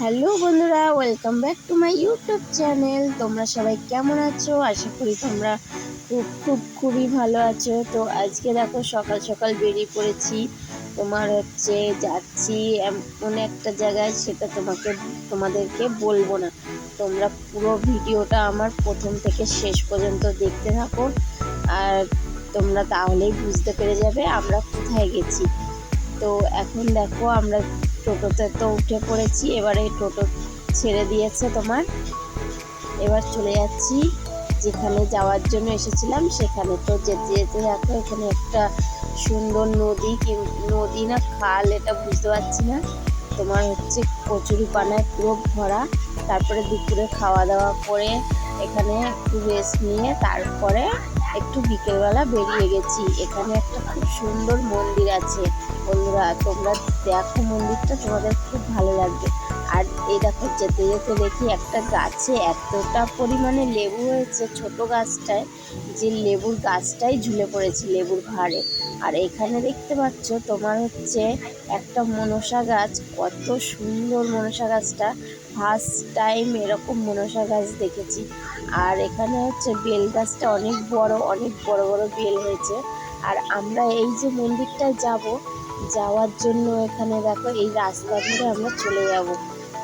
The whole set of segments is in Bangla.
হ্যালো বন্ধুরা welcome back to my YouTube channel তোমরা সবাই কেমন আছো? আশা করি তোমরা খুব খুব, খুবই ভালো আছো। তো আজকে দেখো, সকাল সকাল বেরিয়ে পড়েছি। তোমার হচ্ছে যাচ্ছি এমন একটা জায়গায়, সেটা তোমাকে, তোমাদেরকে বলব না। তোমরা পুরো ভিডিওটা আমার প্রথম থেকে শেষ পর্যন্ত দেখতে থাকো। আর তোমরা তাহলেই বুঝতে পেরে যাবে আমরা কোথায় গেছি। তো এখন দেখো, আমরা টোটোতে তো উঠে পড়েছি, এবারে টোটো ছেড়ে দিয়েছে তোমার। এবার চলে যাচ্ছি, যেখানে যাওয়ার জন্য এসেছিলাম, সেখানে তো যেতে যেতে দেখো, এখানে একটা সুন্দর নদী নদী না, খাল, এটা বুঝতে পারছি না। তোমার হচ্ছে কচুরি পানায় পুরো ভরা, তারপরে দুপুরে খাওয়া দাওয়া করে এখানে একটু রেস্ট নিয়ে তারপরে একটু বিকেলবেলা বেরিয়ে গেছি। এখানে একটা খুব সুন্দর মন্দির আছে। বন্ধুরা, তোমরা দেখো মন্দিরটা, তোমাদের খুব ভালো লাগবে। আর এই দেখো, যেতে যেতে দেখি একটা গাছে এতটা পরিমাণে লেবু হয়েছে, ছোট গাছটায়, যে লেবুর গাছটাই ঝুলে পড়েছে লেবুর ভারে আর এখানে দেখতে পাচ্ছ, তোমার হচ্ছে একটা মনসা গাছ, কত সুন্দর মনসা গাছটা। ফার্স্ট টাইম এরকম মনসা গাছ দেখেছি। আর এখানে হচ্ছে বেল গাছটা অনেক বড় অনেক বড় বড় বেল হয়েছে। আর আমরা এই যে মন্দিরটায় যাব যাওয়ার জন্য এখানে দেখো, এই রাস্তা ধরে আমরা চলে যাব।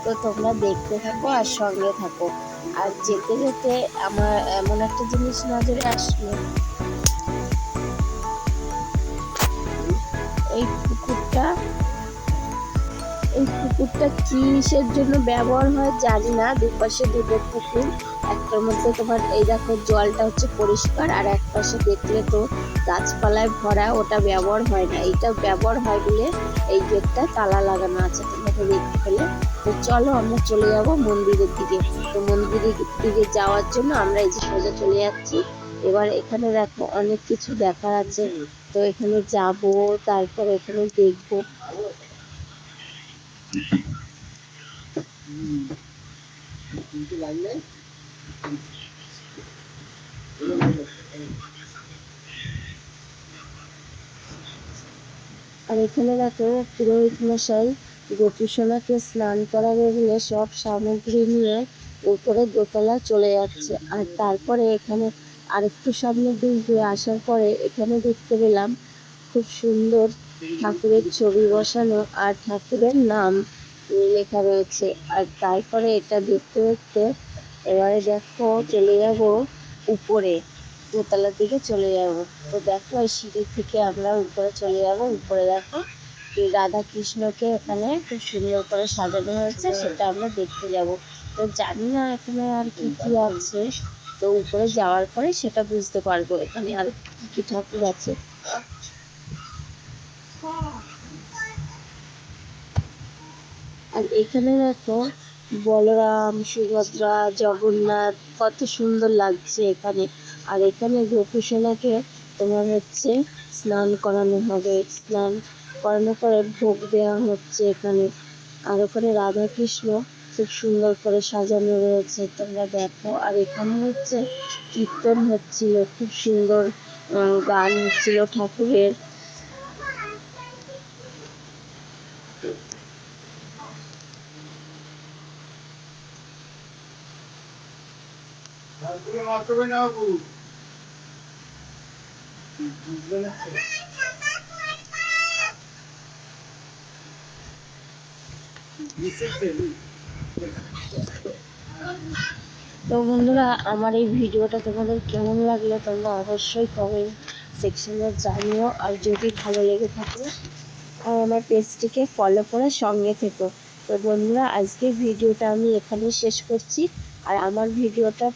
তো তোমরা দেখতে থাকো আর সঙ্গে থাকো। আর যেতে যেতে আমার এমন একটা জিনিস নজরে আসলো। এই পুকুরটা এই পুকুরটা কিসের জন্য ব্যবহার হয় জানি না, দুপাশে দুটো পুকুর। একটার মধ্যে তোমার এই দেখো জলটা হচ্ছে পরিষ্কার আর এক পাশে দেখলে তো গাছপালায় ভরা ওটা ব্যবহার হয় না এইটা ব্যবহার হয় বলে এই গেটটা তালা লাগানো আছে তোমাকে দেখতে পেলে তো চলো আমরা চলে যাব মন্দিরের দিকে তো মন্দিরের দিকে যাওয়ার জন্য আমরা এই যে সোজা চলে যাচ্ছি এবার এখানে দেখো অনেক কিছু দেখার আছে তো এখানে যাব তারপর এখানে দেখব আর এখানে দেখো পুরোহিত মশাই গোপীসোনাকে স্নান করাবে বলে সব সামগ্রী নিয়ে উপরে দোতলা চলে যাচ্ছে। আর তারপরে এখানে আরেকটু সামনে দিকে আসার পরে এখানে দেখতে পেলাম খুব সুন্দর ঠাকুরের ছবি বসানো আর ঠাকুরের নাম লেখা রয়েছে। আর তারপরে এটা দেখতে দেখতে এবারে দেখো চলে যাব উপরে, দোতলার দিকে চলে যাব। তো দেখো এই সিঁড়ি থেকে আমরা উপরে চলে যাব। উপরে দেখো রাধা কৃষ্ণকে এখানে খুব সুন্দর করে সাজানো হয়েছে, সেটা আমরা দেখতে যাব। তো জানি না এখানে আর কি কি আছে। তো উপরে যাওয়ার পরে সেটা বুঝতে পারব এখানে আর কি কি ঠাকুর আছে। আর এখানে দেখো বলরাম, সুভদ্রা, জগন্নাথ, কত সুন্দর লাগছে এখানে। আর এখানে গোপীসোনাকে তোমার হচ্ছে স্নান করানো হবে। স্নান করানোর পরে ভোগ দেওয়া হচ্ছে এখানে। আর ওখানে রাধাকৃষ্ণ খুব সুন্দর করে সাজানো রয়েছে, তোমরা দেখো। আর এখানে হচ্ছে কীর্তন হচ্ছিল, খুব সুন্দর গান হচ্ছিল ঠাকুরের। তো বন্ধুরা, আমার এই ভিডিওটা তোমাদের কেমন লাগল তোমরা অবশ্যই কমেন্ট সেকশনে জানিও, আর যদি ভালো লেগে থাকে আর আমার পেজটিকে ফলো করে সঙ্গে থেকো। তো বন্ধুরা, আজকের ভিডিওটা আমি এখানে শেষ করছি, আর আমার ভিডিওটা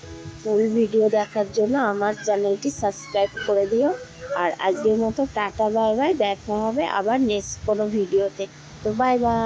ফুল ভিডিও দেখার জন্য আমার চ্যানেলটি সাবস্ক্রাইব করে দিও। আর আজকের মতো টাটা, বাই বাই, দেখা হবে আবার নেক্সট কোনো ভিডিওতে। তো বাই বাই।